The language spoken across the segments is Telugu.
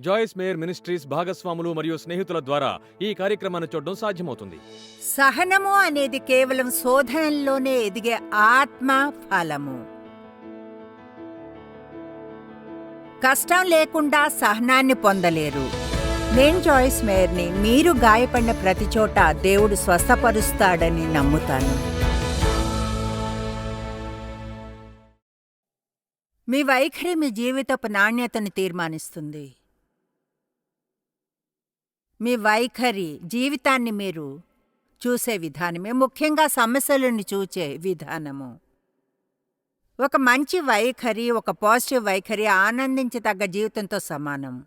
జాయిస్ మేయర్ మినిస్ట్రీస్ భాగస్వాములు మరియు స్నేహితుల ద్వారా ఈ కార్యక్రమాన్ని చూడడం సాధ్యమవుతుంది. సహనము అనేది కేవలం శోధనల్లోనే ఎదిగే ఆత్మ ఫలము. కష్టం లేకుండా సహనాన్ని పొందలేరు. నేను జాయిస్ మేయర్ని మీరు గాయపడిన ప్రతి చోట దేవుడు స్వస్థపరుస్తాడని నమ్ముతాను. మీ వైఖరి మీ జీవితపు నాణ్యతను తీర్మానిస్తుంది. మీ వైఖరి జీవితాన్ని మీరు చూసే విధానమే ముఖ్యంగా సమస్యలను చూచే విధానము. ఒక మంచి వైఖరి ఒక పాజిటివ్ వైఖరి ఆనందించదగ్గ జీవితంతో సమానం.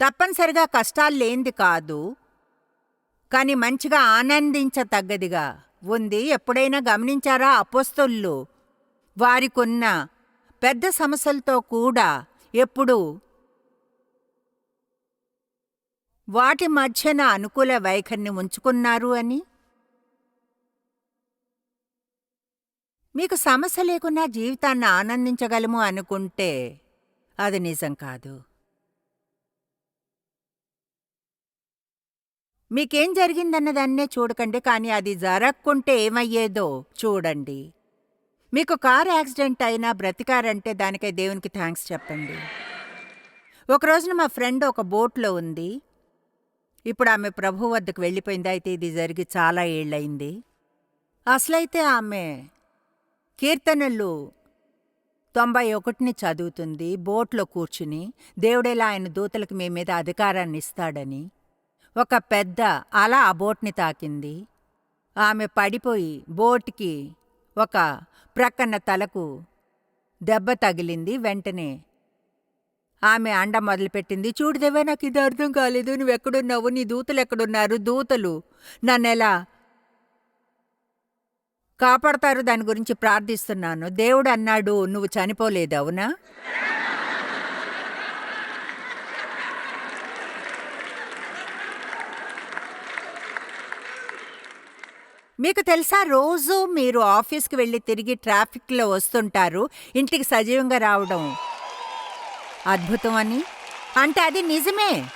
తప్పనిసరిగా కష్టాలు లేనిది కాదు కానీ మంచిగా ఆనందించతగ్గదిగా ఉంది. ఎప్పుడైనా గమనించారా? అపోస్తుళ్ళు వారికున్న పెద్ద సమస్యలతో కూడా ఎప్పుడూ వాటి మధ్యన అనుకూల వైఖరిని ఉంచుకున్నారు అని? మీకు సమస్య లేకున్నా జీవితాన్ని ఆనందించగలము అనుకుంటే అది నిజం కాదు. మీకేం జరిగిందన్నదాన్నే చూడకండి కానీ అది జరగకుంటే ఏమయ్యేదో చూడండి. మీకు కార్ యాక్సిడెంట్ అయినా బ్రతికారంటే దానికై దేవునికి థ్యాంక్స్ చెప్పండి. ఒకరోజున మా ఫ్రెండ్ ఒక బోట్లో ఉంది. ఇప్పుడు ఆమె ప్రభు వద్దకు వెళ్ళిపోయింది. అయితే ఇది జరిగి చాలా ఏళ్ళయింది. అసలైతే ఆమె కీర్తనలు తొంభై ఒకటిని చదువుతుంది. బోట్లో కూర్చుని దేవుడేలా ఆయన దూతలకు మీ మీద అధికారాన్ని ఇస్తాడని. ఒక పెద్ద అలా ఆ బోట్ని తాకింది. ఆమె పడిపోయి బోట్కి ఒక ప్రక్కన తలకు దెబ్బ తగిలింది. వెంటనే ఆమె అండ మొదలుపెట్టింది. చూడదేవా నాకు ఇది అర్థం కాలేదు. నువ్వెక్కడున్నావు? నీ దూతలు ఎక్కడున్నారు దూతలు నన్నెలా కాపాడతారు? దాని గురించి ప్రార్థిస్తున్నాను. దేవుడు అన్నాడు నువ్వు చనిపోలేదు అవునా? మీకు తెలుసా రోజు మీరు ఆఫీస్కి వెళ్ళి తిరిగి ట్రాఫిక్లో వస్తుంటారు. ఇంటికి సజీవంగా రావడం. అద్భుతం అని. అంటే అది నిజమే.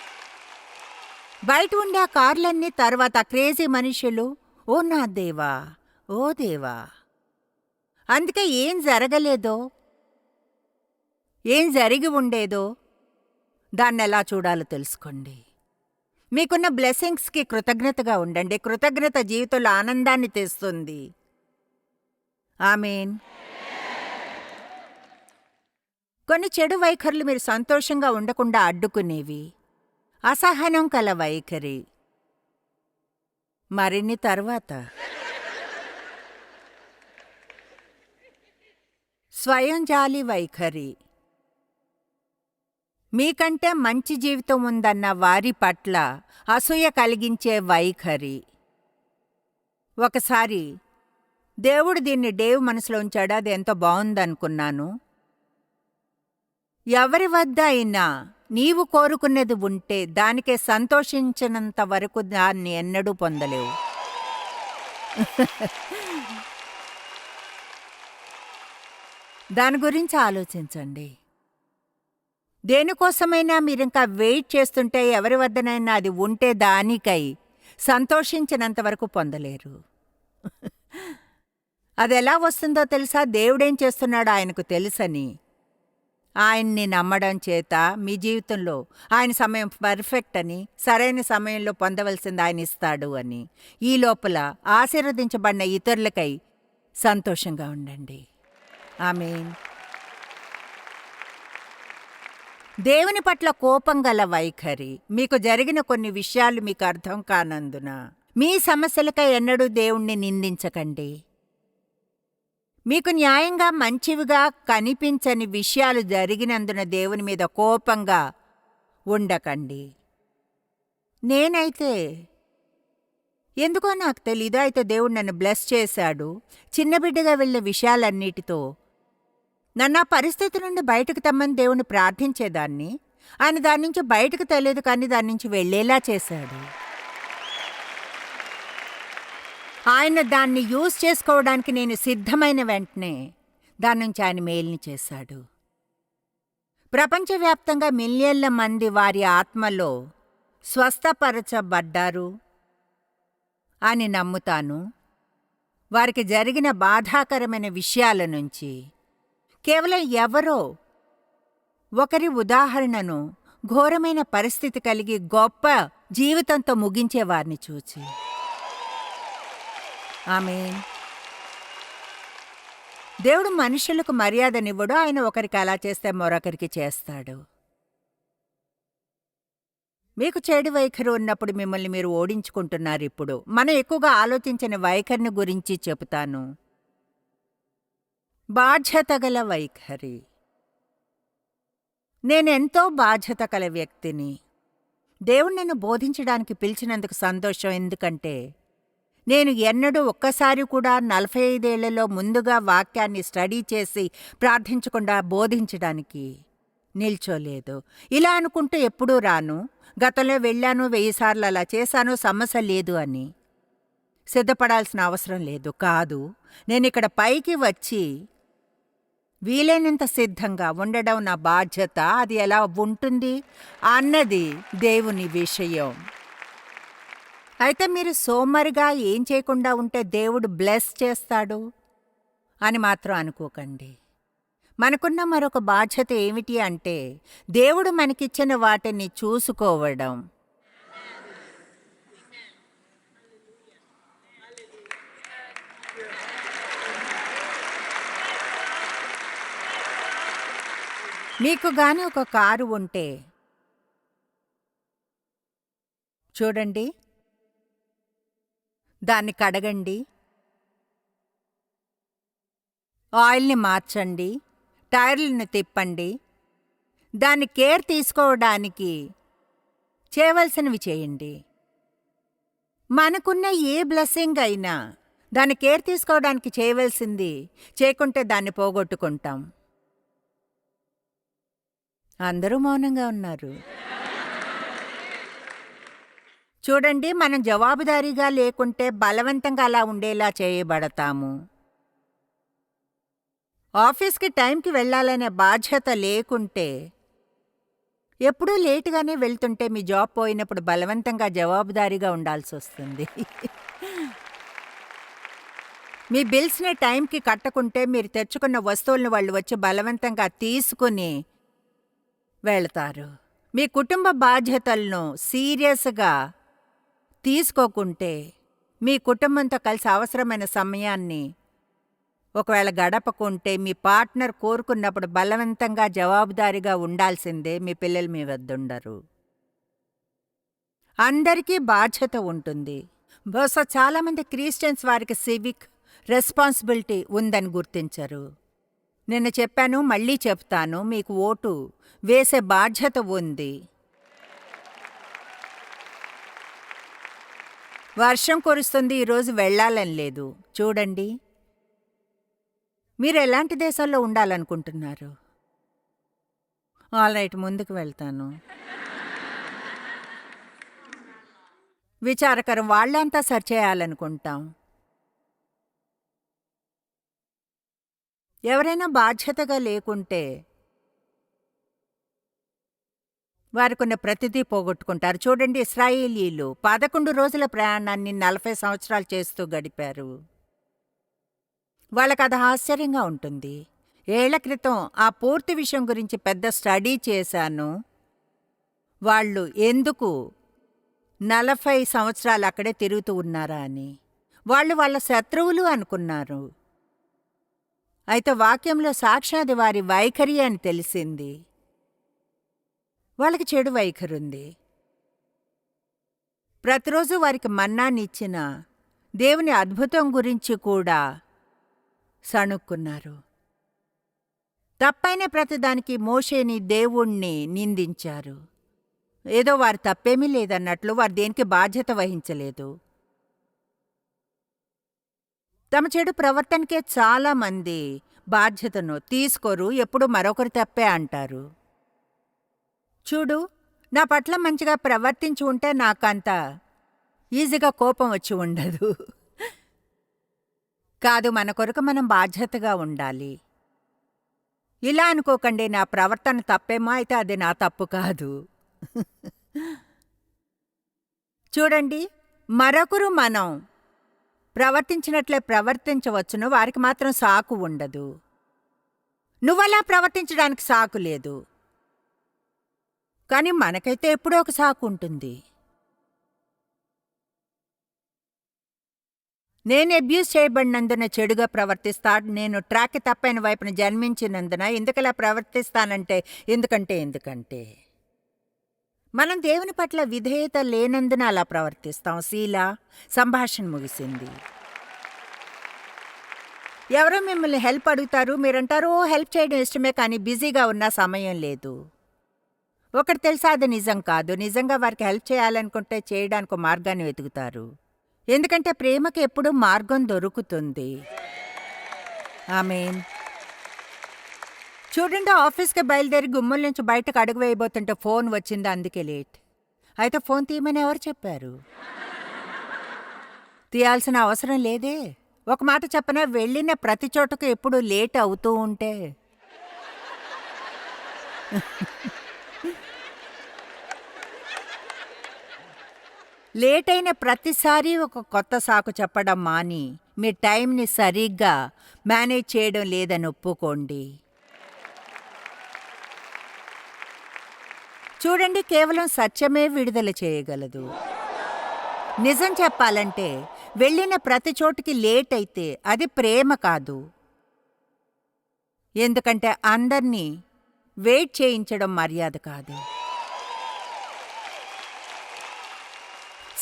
బయట ఉండే ఆ కార్లన్నీ తర్వాత క్రేజీ మనుషులు ఓ నా దేవా ఓ దేవా. అందుకే ఏం జరగలేదో ఏం జరిగి ఉండేదో దాన్ని ఎలా చూడాలో తెలుసుకోండి. మీకున్న బ్లెస్సింగ్స్కి కృతజ్ఞతగా ఉండండి. కృతజ్ఞత జీవితంలో ఆనందాన్ని తెస్తుంది. ఆమెన్. కొన్ని చెడు వైఖరులు మీరు సంతోషంగా ఉండకుండా అడ్డుకునేవి. అసహనం కల వైఖరి. మరిన్ని తర్వాత. స్వయంజాలి వైఖరి. మీకంటే మంచి జీవితం ఉందన్న వారి పట్ల అసూయ కలిగించే వైఖరి. ఒకసారి దేవుడు దీన్ని డేవ్ మనసులో ఉంచాడు? అది ఎంతో బాగుందనుకున్నాను ఎవరి వద్ద అయినా నీవు కోరుకున్నది ఉంటే దానికే సంతోషించినంత వరకు దాన్ని ఎన్నడూ పొందలేవు. దాని గురించి ఆలోచించండి. దేనికోసమైనా మీరింకా వెయిట్ చేస్తుంటే ఎవరి వద్దనైనా అది ఉంటే దానికై సంతోషించినంత వరకు పొందలేరు. అది ఎలా వస్తుందో తెలుసా? దేవుడేం చేస్తున్నాడో ఆయనకు తెలుసని. ఆయన్ని నమ్మడం చేత మీ జీవితంలో ఆయన సమయం పర్ఫెక్ట్ అని సరైన సమయంలో పొందవలసింది ఆయన ఇస్తాడు అని. ఈ లోపల ఆశీర్వదించబడిన ఇతరులకై సంతోషంగా ఉండండి. ఆమె దేవుని పట్ల కోపం గల వైఖరి మీకు జరిగిన కొన్ని విషయాలు మీకు అర్థం కానందున మీ సమస్యలకై ఎన్నడూ దేవుణ్ణి నిందించకండి. మీకు న్యాయంగా మంచివిగా కనిపించని విషయాలు జరిగినందున దేవుని మీద కోపంగా ఉండకండి. నేనైతే ఎందుకో నాకు తెలీదు. అయితే దేవుడు నన్ను బ్లెస్ చేశాడు. చిన్న బిడ్డగా వెళ్ళే విషయాలన్నిటితో నన్ను ఆ పరిస్థితి నుండి బయటకు తమ్మని దేవుని ప్రార్థించేదాన్ని. ఆయన దాని నుంచి బయటకు తెలియదు కానీ దాని నుంచి వెళ్ళేలా చేశాడు. ఆయన దాన్ని యూజ్ చేసుకోవడానికి నేను సిద్ధమైన వెంటనే దాని నుంచి ఆయన మేల్ని చేశాడు. ప్రపంచవ్యాప్తంగా మిలియన్ల మంది వారి ఆత్మలో స్వస్థపరచబడ్డారు అని నమ్ముతాను. వారికి జరిగిన బాధాకరమైన విషయాల నుంచి కేవలం ఎవరో ఒకరి ఉదాహరణను ఘోరమైన పరిస్థితి కలిగి గొప్ప జీవితంతో ముగించే వారిని చూచి ఆమెన్. దేవుడు మనుషులకు మర్యాదనివ్వడు ఆయన ఒకరికి అలా చేస్తే మరొకరికి చేస్తాడు. మీకు చెడు వైఖరి ఉన్నప్పుడు మిమ్మల్ని మీరు ఓడించుకుంటున్నారు ఇప్పుడు. మనం ఎక్కువగా ఆలోచించిన వైఖరిని గురించి చెబుతాను. బాధ్యత గల వైఖరి. నేనెంతో బాధ్యత గల వ్యక్తిని. దేవుడు నన్ను బోధించడానికి పిలిచినందుకు సంతోషం. ఎందుకంటే నేను ఎన్నడూ ఒక్కసారి కూడా నలభై ఐదేళ్ళలో ముందుగా వాక్యాన్ని స్టడీ చేసి ప్రార్థించకుండా బోధించడానికి నిల్చోలేదు. ఇలా అనుకుంటూ ఎప్పుడూ రాను. గతంలో వెళ్ళాను వెయ్యిసార్లు అలా చేశాను సమస్య లేదు అని. సిద్ధపడాల్సిన అవసరం లేదు. కాదు. నేను ఇక్కడ పైకి వచ్చి వీలైనంత సిద్ధంగా ఉండడం నా బాధ్యత. అది ఎలా ఉంటుంది? అన్నది దేవుని విషయం. అయితే మీరు సోమరిగా ఏం చేయకుండా ఉంటే దేవుడు బ్లెస్ చేస్తాడు? అని మాత్రం అనుకోకండి. మనకున్న మరొక బాధ్యత ఏమిటి అంటే దేవుడు మనకిచ్చిన వాటిని చూసుకోవడం. మీకు గాని ఒక కారు ఉంటే చూడండి. దాన్ని కడగండి. ఆయిల్ని మార్చండి. టైర్లను తిప్పండి. దాన్ని కేర్ తీసుకోవడానికి చేయవలసినవి చేయండి. మనకున్న ఏ బ్లెస్సింగ్ అయినా దాన్ని కేర్ తీసుకోవడానికి చేయవలసింది చేయకుంటే దాన్ని పోగొట్టుకుంటాం. అందరూ మౌనంగా ఉన్నారు. చూడండి మనం జవాబుదారీగా లేకుంటే బలవంతంగా అలా ఉండేలా చేయబడతాము. ఆఫీస్కి టైంకి వెళ్ళాలనే బాధ్యత లేకుంటే ఎప్పుడూ లేటుగానే వెళ్తుంటే మీ జాబ్ పోయినప్పుడు బలవంతంగా జవాబుదారీగా ఉండాల్సి వస్తుంది. మీ బిల్స్ని టైంకి కట్టకుంటే మీరు తెచ్చుకున్న వస్తువులను వాళ్ళు వచ్చి బలవంతంగా తీసుకుని వెళ్తారు. మీ కుటుంబ బాధ్యతలను సీరియస్గా తీసుకోకుంటే మీ కుటుంబంతో కలిసి అవసరమైన సమయాన్ని ఒకవేళ గడపకుంటే మీ పార్ట్నర్ కోరుకున్నప్పుడు బలవంతంగా జవాబుదారీగా ఉండాల్సిందే మీ పిల్లలు మీ వద్దుండరు. అందరికీ బాధ్యత ఉంటుంది. బహుశా చాలామంది క్రిస్టియన్స్ వారికి సివిక్ రెస్పాన్సిబిలిటీ ఉందని గుర్తించరు. నిన్న చెప్పాను మళ్ళీ చెప్తాను మీకు ఓటు వేసే బాధ్యత ఉంది. వర్షం కురుస్తుంది ఈరోజు వెళ్ళాలని లేదు. చూడండి. మీరు ఎలాంటి దేశాల్లో ఉండాలనుకుంటున్నారు? ఆల్ రైట్ ముందుకు వెళ్తాను. విచారకరం వాళ్ళంతా సరిచేయాలనుకుంటాం ఎవరైనా బాధ్యతగా లేకుంటే వారికున్న ప్రతిదీ పోగొట్టుకుంటారు. చూడండి ఇస్రాయేలీలు పదకొండు రోజుల ప్రయాణాన్ని నలభై సంవత్సరాలు చేస్తూ గడిపారు. వాళ్ళకి అది ఆశ్చర్యంగా ఉంటుంది. ఏళ్ళ క్రితం ఆ పూర్తి విషయం గురించి పెద్ద స్టడీ చేశాను. వాళ్ళు ఎందుకు నలభై సంవత్సరాలు అక్కడే తిరుగుతూ ఉన్నారా అని. వాళ్ళు వాళ్ళ శత్రువులు అనుకున్నారు. అయితే వాక్యంలో సాక్షాది వారి వైఖరి అని తెలిసింది. వాళ్ళకి చెడు వైఖరి ఉంది. ప్రతిరోజు వారికి మన్నానిచ్చిన దేవుని అద్భుతం గురించి కూడా సణుక్కున్నారు. తప్పైన ప్రతిదానికి మోషేని దేవుణ్ణి నిందించారు. ఏదో వారు తప్పేమీ లేదన్నట్లు వారు దేనికి బాధ్యత వహించలేదు. తమ చెడు ప్రవర్తనకే చాలా మంది బాధ్యతను తీసుకోరు ఎప్పుడు మరొకరు తప్పే అంటారు. చూడు నా పట్ల మంచిగా ప్రవర్తించి ఉంటే నాకంత ఈజీగా కోపం వచ్చి ఉండదు. కాదు మన కొరకు మనం బాధ్యతగా ఉండాలి. ఇలా అనుకోకండి నా ప్రవర్తన తప్పేమో అయితే అది నా తప్పు కాదు. చూడండి మరొకరు మనం ప్రవర్తించినట్లే ప్రవర్తించవచ్చును వారికి మాత్రం సాకు ఉండదు. నువ్వలా ప్రవర్తించడానికి సాకు లేదు. కానీ మనకైతే ఎప్పుడో ఒక సాకు ఉంటుంది. నేను అబ్యూస్ చేయబడినందున చెడుగా ప్రవర్తిస్తా నేను ట్రాక్ తప్పైన వైపున జన్మించినందున ఎందుకలా ప్రవర్తిస్తానంటే ఎందుకంటే ఎందుకంటే. మనం దేవుని పట్ల విధేయత లేనందున అలా ప్రవర్తిస్తాం. శీల సంభాషణ ముగిసింది. ఎవరో మిమ్మల్ని హెల్ప్ అడుగుతారు మీరంటారు హెల్ప్ చేయడం ఇష్టమే కానీ బిజీగా ఉన్న సమయం లేదు. ఒకటి తెలుసా? అది నిజం కాదు. నిజంగా వారికి హెల్ప్ చేయాలనుకుంటే చేయడానికి ఒక మార్గాన్ని వెతుకుతారు. ఎందుకంటే ప్రేమకి ఎప్పుడూ మార్గం దొరుకుతుంది. ఆమెన్. చూడండి ఆఫీస్కి బయలుదేరి గుమ్మల నుంచి బయటకు అడుగు వేయబోతుంటే ఫోన్ వచ్చింది అందుకే లేట్. అయితే ఫోన్ తీయమని ఎవరు చెప్పారు? తీయాల్సిన అవసరం లేదే. ఒక మాట చెప్పనా? వెళ్ళిన ప్రతి చోటకు ఎప్పుడు లేట్ అవుతూ ఉంటే. లేట్ అయిన ప్రతిసారి ఒక కొత్త సాకు చెప్పడం మాని మీ టైంని సరిగ్గా మేనేజ్ చేయడం లేదని ఒప్పుకోండి. చూడండి కేవలం సత్యమే విడుదల చేయగలదు. నిజం చెప్పాలంటే వెళ్ళిన ప్రతి చోటికి లేట్ అయితే అది ప్రేమ కాదు. ఎందుకంటే అందర్నీ వెయిట్ చేయించడం మర్యాద కాదు.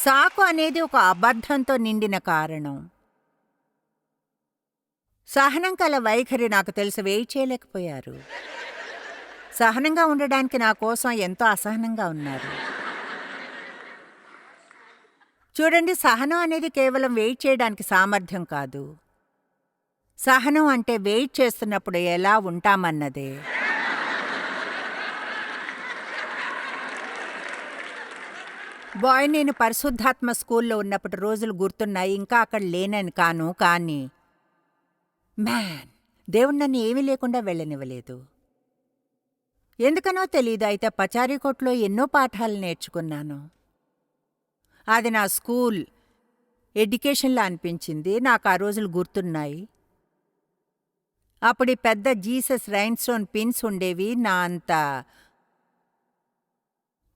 సాకు అనేది ఒక అబద్ధంతో నిండిన కారణం. సహనం కల వైఖరి నాకు తెలిసి వెయిట్ చేయలేకపోయారు. సహనంగా ఉండడానికి నా కోసం ఎంతో అసహనంగా ఉన్నారు. చూడండి సహనం అనేది కేవలం వెయిట్ చేయడానికి సామర్థ్యం కాదు. సహనం అంటే వెయిట్ చేస్తున్నప్పుడు ఎలా ఉంటామన్నదే. బాయ్ నేను పరిశుద్ధాత్మ స్కూల్లో ఉన్నప్పుడు రోజులు గుర్తున్నాయి. ఇంకా అక్కడ లేనని కాను కానీ. మ్యాన్ దేవుడు నన్ను ఏమీ లేకుండా వెళ్ళనివ్వలేదు. ఎందుకనో తెలీదు అయితే పచారీకోట్లో ఎన్నో పాఠాలు నేర్చుకున్నాను. అది నా స్కూల్ ఎడ్యుకేషన్లా అనిపించింది. నాకు ఆ రోజులు గుర్తున్నాయి. అప్పుడు పెద్ద జీసస్ రైన్స్టోన్ పిన్స్ ఉండేవి. నా అంత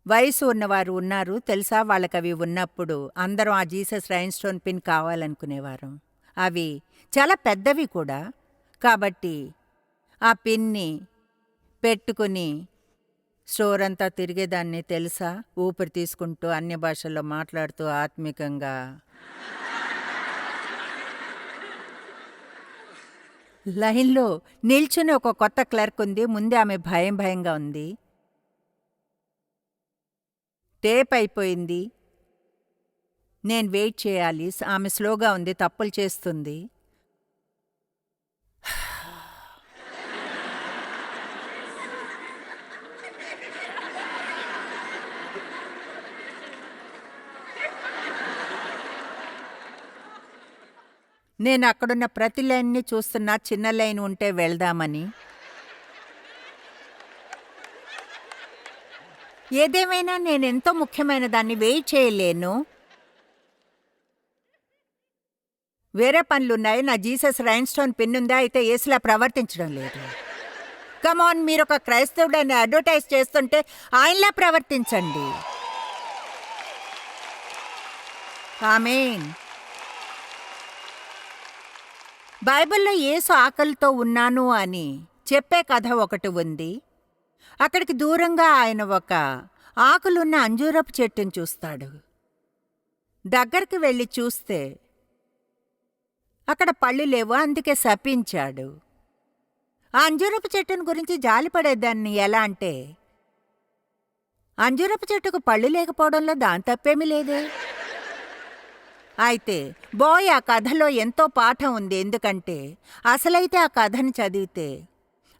వయసు ఉన్నవారు ఉన్నారు. తెలుసా? వాళ్ళకి అవి ఉన్నప్పుడు అందరం ఆ జీసస్ రైన్ స్టోన్ పిన్ కావాలనుకునేవారు. అవి చాలా పెద్దవి కూడా. కాబట్టి ఆ పిన్ని పెట్టుకుని స్టోర్ అంతా తిరిగేదాన్ని తెలుసా? ఊపిరి తీసుకుంటూ అన్ని భాషల్లో మాట్లాడుతూ ఆత్మికంగా. లైన్లో నిల్చుని ఒక కొత్త క్లర్క్ ఉంది. ముందే ఆమె భయం భయంగా ఉంది. టేప్ అయిపోయింది నేను వెయిట్ చేయాలి. ఆమె స్లోగా ఉంది. తప్పులు చేస్తుంది. నేను అక్కడున్న ప్రతి లైన్ని చూస్తున్నా. చిన్న లైన్ ఉంటే వెళ్దామని. ఏదేమైనా నేను ఎంతో ముఖ్యమైన దాన్ని వెయిట్ చేయలేను. వేరే పనులున్నాయి. నా జీసస్ రైన్స్టోన్ పిన్ ఉందా అయితే ఏసులా ప్రవర్తించడం లేదు. కమాన్ మీరు ఒక క్రైస్తవుడని అడ్వర్టైజ్ చేస్తుంటే ఆయనలా ప్రవర్తించండి. ఆమెన్ బైబిల్లో ఏసు ఆకలితో ఉన్నాను అని చెప్పే కథ ఒకటి ఉంది. అక్కడికి దూరంగా ఆయన ఒక ఆకులున్న అంజూరపు చెట్టును చూస్తాడు. దగ్గరికి వెళ్ళి చూస్తే అక్కడ పళ్ళు లేవు అందుకే శపించాడు ఆ అంజూరపు చెట్టును గురించి జాలిపడేదాన్ని ఎలా అంటే అంజూరపు చెట్టుకు పళ్ళు లేకపోవడంలో దాని తప్పేమీ లేదే. అయితే బాయ్ ఆ కథలో ఎంతో పాఠం ఉంది ఎందుకంటే అసలైతే ఆ కథని చదివితే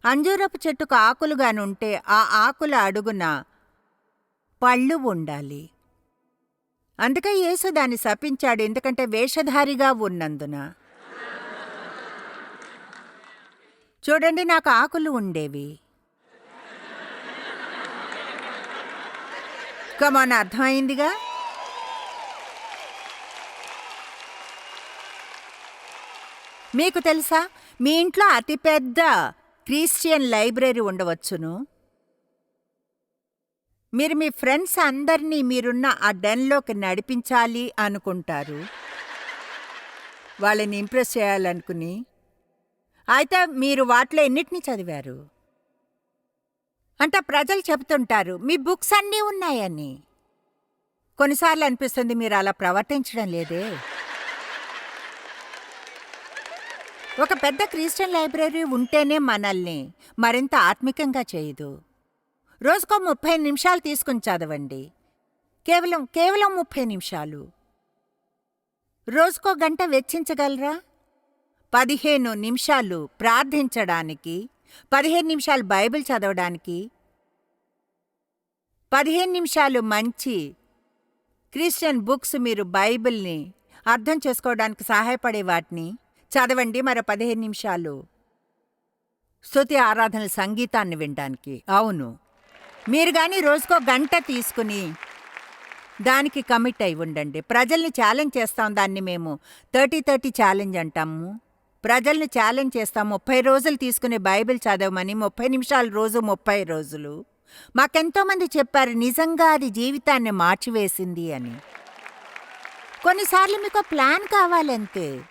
అంజూరపు చెట్టుకు ఆకులుగానుంటే ఆ ఆకుల అడుగున పళ్ళు ఉండాలి. అందుకే యేసు దాన్ని శపించాడు. ఎందుకంటే వేషధారిగా ఉన్నందున. చూడండి నాకు ఆకులు ఉండేవి. కమాన్ అర్థమైందిగా? మీకు తెలుసా? మీ ఇంట్లో అతిపెద్ద క్రిస్టియన్ లైబ్రరీ ఉండవచ్చును. మీరు మీ ఫ్రెండ్స్ అందరినీ మీరున్న ఆ డెన్లోకి నడిపించాలి అనుకుంటారు. వాళ్ళని ఇంప్రెస్ చేయాలనుకుని. అయితే మీరు వాటిలో ఎన్నిటిని చదివారు? అంటే ప్రజలు చెబుతుంటారు మీ బుక్స్ అన్నీ ఉన్నాయని. కొన్నిసార్లు అనిపిస్తుంది మీరు అలా ప్రవర్తించడం లేదే. ఒక పెద్ద క్రిస్టియన్ లైబ్రరీ ఉంటేనే మనల్ని మరింత ఆత్మికంగా చేయదు. రోజుకో ముప్పై నిమిషాలు తీసుకుని చదవండి. కేవలం కేవలం ముప్పై నిమిషాలు. రోజుకో గంట వెచ్చించగలరా? పదిహేను నిమిషాలు ప్రార్థించడానికి పదిహేను నిమిషాలు బైబిల్ చదవడానికి పదిహేను నిమిషాలు మంచి క్రిస్టియన్ బుక్స్ మీరు బైబిల్ని అర్థం చేసుకోవడానికి సహాయపడే వాటిని చదవండి మరో పదిహేను నిమిషాలు. శృతి ఆరాధనల సంగీతాన్ని వినడానికి. అవును. మీరు కానీ రోజుకో గంట తీసుకుని దానికి కమిట్ అయి ఉండండి. ప్రజల్ని ఛాలెంజ్ చేస్తాం దాన్ని మేము. థర్టీ థర్టీ ఛాలెంజ్ అంటాము. ప్రజల్ని ఛాలెంజ్ చేస్తాం. ముప్పై రోజులు తీసుకుని బైబిల్ చదవమని ముప్పై నిమిషాలు రోజు ముప్పై రోజులు. మాకెంతోమంది చెప్పారు నిజంగా అది జీవితాన్ని మార్చివేసింది అని. కొన్నిసార్లు మీకు ప్లాన్ కావాలంతే.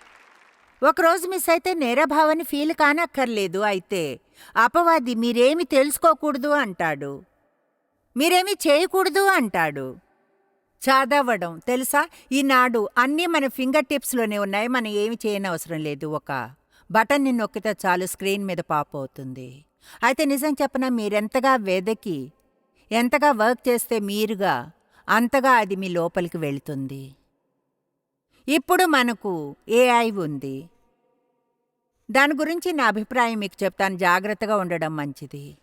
ఒకరోజు మిస్ అయితే నేరభావని ఫీల్ కానక్కర్లేదు అయితే. అపవాది మీరేమి తెలుసుకోకూడదు అంటాడు. మీరేమి చేయకూడదు అంటాడు. చదవడం తెలుసా? ఈనాడు అన్నీ మన ఫింగర్ టిప్స్లోనే ఉన్నాయి. మనం ఏమి చేయనవసరం లేదు. ఒక బటన్ని నొక్కితే చాలు స్క్రీన్ మీద పాప్ అవుతుంది. అయితే నిజం చెప్పనా? మీరెంతగా వెదకి ఎంతగా వర్క్ చేస్తే మీరుగా అంతగా అది మీ లోపలికి వెళుతుంది. ఇప్పుడు మనకు ఏఐ ఉంది. దాని గురించి నా అభిప్రాయం మీకు చెప్తాను. జాగ్రత్తగా ఉండడం మంచిది.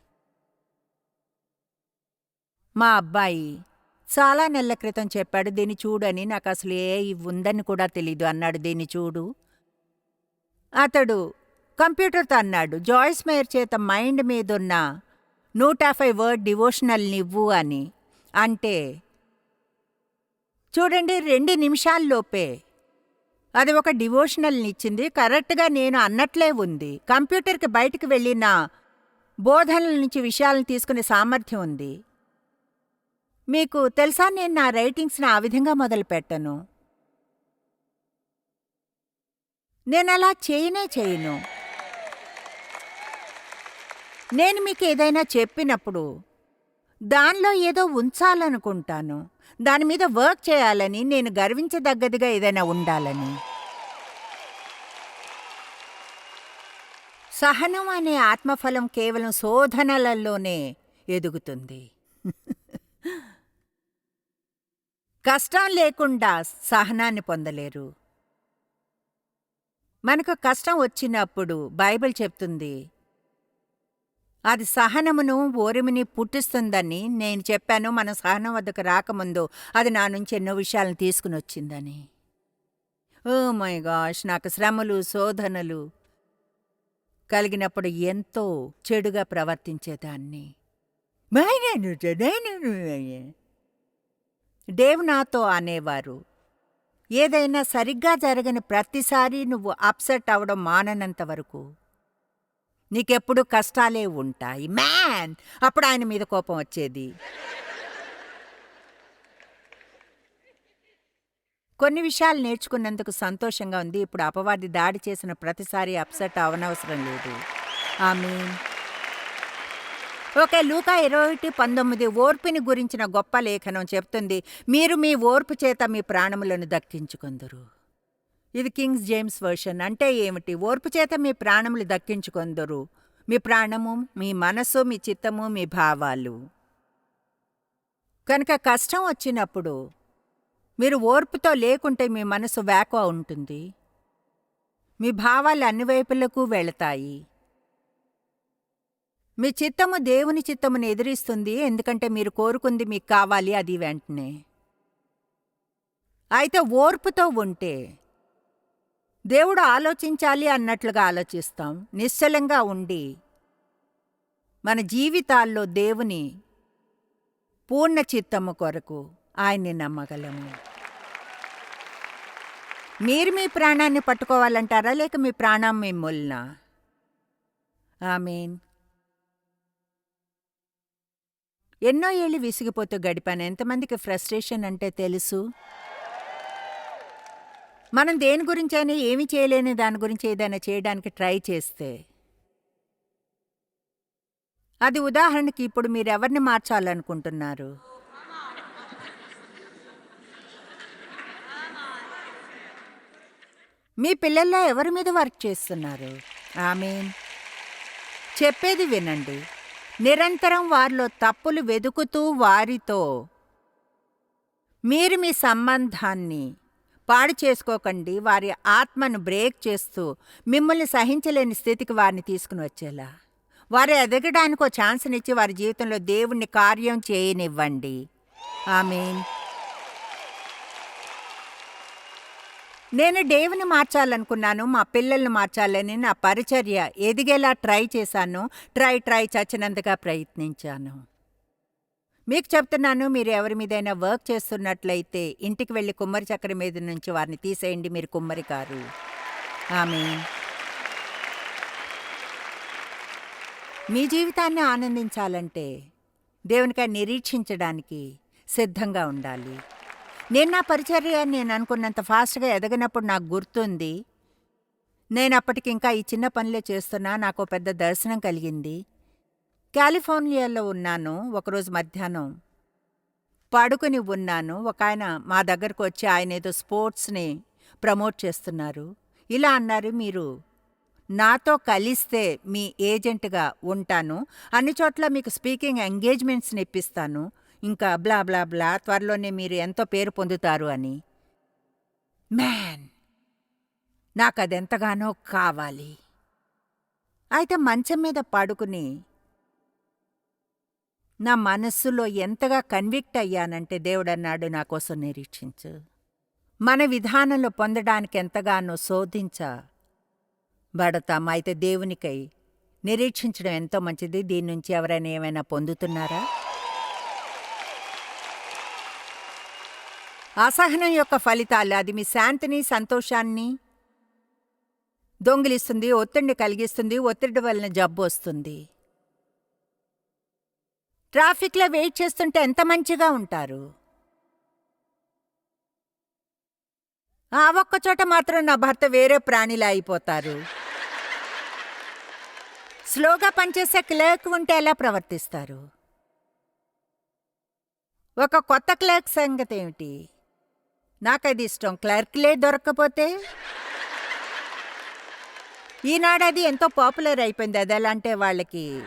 మా అబ్బాయి చాలా నెలల క్రితం చెప్పాడు దీన్ని చూడని నాకు అసలు ఏ ఉందని కూడా తెలీదు అన్నాడు. దీన్ని చూడు అతడు కంప్యూటర్తో అన్నాడు. జాయిస్ మేయర్ చేత మైండ్ మీదున్న నూట యాభై వర్డ్ డివోషనల్ నివ్వు అని. అంటే చూడండి రెండు నిమిషాల్లోపే అది ఒక డివోషనల్ని ఇచ్చింది. కరెక్ట్గా నేను అన్నట్లే ఉంది. కంప్యూటర్కి బయటికి వెళ్ళిన బోధనల నుంచి విషయాలను తీసుకునే సామర్థ్యం ఉంది. మీకు తెలుసా నేను నా రైటింగ్స్ని ఆ విధంగా మొదలుపెట్టను నేను అలా చేయనే చేయను. నేను మీకు ఏదైనా చెప్పినప్పుడు దానిలో ఏదో ఉంచాలనుకుంటాను. దాని మీద వర్క్ చేయాలని నేను గర్వించదగ్గదిగా ఏదైనా ఉండాలని. సహనం అనే ఆత్మఫలం కేవలం శోధనలలోనే ఎదుగుతుంది. కష్టం లేకుండా సహనాన్ని పొందలేరు. మనకు కష్టం వచ్చినప్పుడు బైబిల్ చెప్తుంది అది సహనమును ఓరిమిని పుట్టిస్తుందని నేను చెప్పాను మన సహనం వద్దకు రాకముందు అది నా నుంచి ఎన్నో విషయాలను తీసుకుని వచ్చిందని. ఓ మై గాష్ నాకు శ్రమలు శోధనలు కలిగినప్పుడు ఎంతో చెడుగా ప్రవర్తించేదాన్ని. డేవ్ దేవ్ నాతో అనేవారు ఏదైనా సరిగ్గా జరగని ప్రతిసారి నువ్వు అప్సెట్ అవడం మాననంత వరకు. నీకెప్పుడు కష్టాలే ఉంటాయి. మ్యాన్! అప్పుడు ఆయన మీద కోపం వచ్చేది. కొన్ని విషయాలు నేర్చుకున్నందుకు సంతోషంగా ఉంది. ఇప్పుడు అపవాది దాడి చేసిన ప్రతిసారి అప్సెట్ అవనవసరం లేదు. ఆమె ఓకే లూకా ఇరవై ఒకటి పంతొమ్మిది ఓర్పుని గురించిన గొప్ప లేఖనం చెప్తుంది. మీరు మీ ఓర్పు చేత మీ ప్రాణములను దక్కించుకొందురు. ఇది కింగ్స్ జేమ్స్ వర్షన్. అంటే ఏమిటి? ఓర్పు చేత మీ ప్రాణములు దక్కించుకొందరు. మీ ప్రాణము మీ మనస్సు మీ చిత్తము మీ భావాలు. కనుక కష్టం వచ్చినప్పుడు మీరు ఓర్పుతో లేకుంటే మీ మనసు వేకువ ఉంటుంది. మీ భావాలు అన్ని వైపులకు వెళతాయి. మీ చిత్తము దేవుని చిత్తమును ఎదిరిస్తుంది. ఎందుకంటే మీరు కోరుకుంది మీకు కావాలి అది వెంటనే. అయితే ఓర్పుతో ఉంటే దేవుడు ఆలోచించాలి అన్నట్లుగా ఆలోచిస్తాం. నిశ్చలంగా ఉండి మన జీవితాల్లో దేవుని పూర్ణ చిత్తము కొరకు ఆయన్ని నమ్మగలము. మీరు మీ ప్రాణాన్ని పట్టుకోవాలంటారా? లేక మీ ప్రాణం మిమ్మల్నా ఆమెన్. ఎన్నో ఏళ్ళు విసిగిపోతూ గడిపాను. ఎంతమందికి ఫ్రస్ట్రేషన్ అంటే తెలుసు? మనం దేని గురించైనా ఏమి చేయలేని దాని గురించి ఏదైనా చేయడానికి ట్రై చేస్తే? అది ఉదాహరణకి ఇప్పుడు మీరు ఎవరిని మార్చాలనుకుంటున్నారు? మీ పిల్లల్లో ఎవరి మీద వర్క్ చేస్తున్నారు? ఆమె చెప్పేది వినండి. నిరంతరం వారిలో తప్పులు వెదుకుతూ వారితో మీరు మీ సంబంధాన్ని పాడు చేసుకోకండి. వారి ఆత్మను బ్రేక్ చేస్తూ మిమ్మల్ని సహించలేని స్థితికి వారిని తీసుకుని వచ్చేలా. వారు ఎదగడానికి ఒక ఛాన్స్నిచ్చి వారి జీవితంలో దేవుణ్ణి కార్యం చేయనివ్వండి. ఆమీన్. నేను దేవుని మార్చాలనుకున్నాను మా పిల్లల్ని మార్చాలని నా పరిచర్య ఎదిగేలా ట్రై చేశాను ట్రై ట్రై చచ్చినంతగా ప్రయత్నించాను. మీకు చెప్తున్నాను మీరు ఎవరి మీదైనా వర్క్ చేస్తున్నట్లయితే ఇంటికి వెళ్ళి కుమ్మరి చక్రం మీద నుంచి వారిని తీసేయండి మీరు కుమ్మరి కారు. ఆమె మీ జీవితాన్ని ఆనందించాలంటే దేవునికై నిరీక్షించడానికి సిద్ధంగా ఉండాలి. నేను నా పరిచర్య నేను అనుకున్నంత ఫాస్ట్గా ఎదగినప్పుడు నాకు గుర్తుంది నేను అప్పటికి ఇంకా ఈ చిన్న పనులే చేస్తున్నా నాకు పెద్ద దర్శనం కలిగింది కాలిఫోర్నియాలో ఉన్నాను ఒకరోజు మధ్యాహ్నం. పడుకుని ఉన్నాను. ఒక ఆయన మా దగ్గరకు వచ్చి ఆయన ఏదో స్పోర్ట్స్ని ప్రమోట్ చేస్తున్నారు. ఇలా అన్నారు మీరు నాతో కలిస్తే మీ ఏజెంట్గా ఉంటాను. అన్ని చోట్ల మీకు స్పీకింగ్ ఎంగేజ్మెంట్స్ని ఇప్పిస్తాను ఇంకా బ్లా బ్లా బ్లా త్వరలోనే మీరు ఎంతో పేరు పొందుతారు అని. మ్యాన్ నాకు అదెంతగానో కావాలి. అయితే మంచం మీద పడుకుని నా మనస్సులో ఎంతగా కన్విక్ట్ అయ్యానంటే దేవుడన్నాడు నా కోసం నిరీక్షించు. మన విధానంలో పొందడానికి ఎంతగానో శోధించ. బడతాం అయితే దేవునికై నిరీక్షించడం ఎంతో మంచిది. దీని నుంచి ఎవరైనా ఏమైనా పొందుతున్నారా? అసహనం యొక్క ఫలితాలు అది మీ శాంతిని సంతోషాన్ని దొంగిలిస్తుంది ఒత్తిడిని కలిగిస్తుంది ఒత్తిడి వలన జబ్బు వస్తుంది. ట్రాఫిక్లో వెయిట్ చేస్తుంటే ఎంత మంచిగా ఉంటారు? ఆ ఒక్క చోట మాత్రం నా భర్త వేరే ప్రాణిలా అయిపోతారు. స్లోగా పనిచేసే క్లర్క్ ఉంటే ఎలా ప్రవర్తిస్తారు? ఒక కొత్త క్లర్క్ సంగతి ఏమిటి? నాకు అది ఇష్టం. క్లర్క్లే దొరకకపోతే? ఈనాడు అది ఎంతో పాపులర్ అయిపోయింది. అది ఎలా అంటే వాళ్ళకి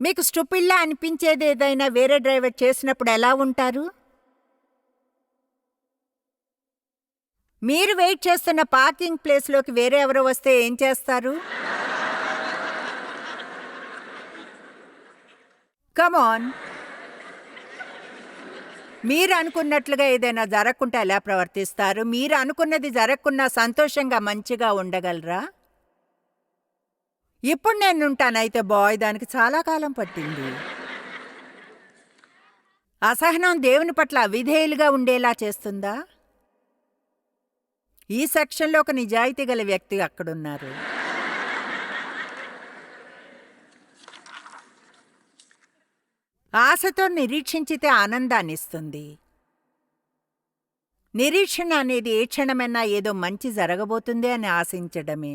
మీకు స్టూపిల్లా అనిపించేది ఏదైనా వేరే డ్రైవర్ చేసినప్పుడు ఎలా ఉంటారు? మీరు వెయిట్ చేస్తున్న పార్కింగ్ ప్లేస్లోకి వేరే ఎవరో వస్తే ఏం చేస్తారు? కమాన్ మీరు అనుకున్నట్లుగా ఏదైనా జరగకుండా ఎలా ప్రవర్తిస్తారు? మీరు అనుకున్నది జరగకుండా సంతోషంగా మంచిగా ఉండగలరా? ఇప్పుడు నేను ఉంటానైతే బాయ్ దానికి చాలా కాలం పట్టింది. అసహనం దేవుని పట్ల అవిధేయులుగా ఉండేలా చేస్తుందా? ఈ సెక్షన్లో ఒక నిజాయితీ గల వ్యక్తి అక్కడున్నారు. ఆశతో నిరీక్షించితే ఆనందాన్నిస్తుంది నిరీక్షణ అనేది ఏ క్షణమైనా ఏదో మంచి జరగబోతుంది అని ఆశించడమే.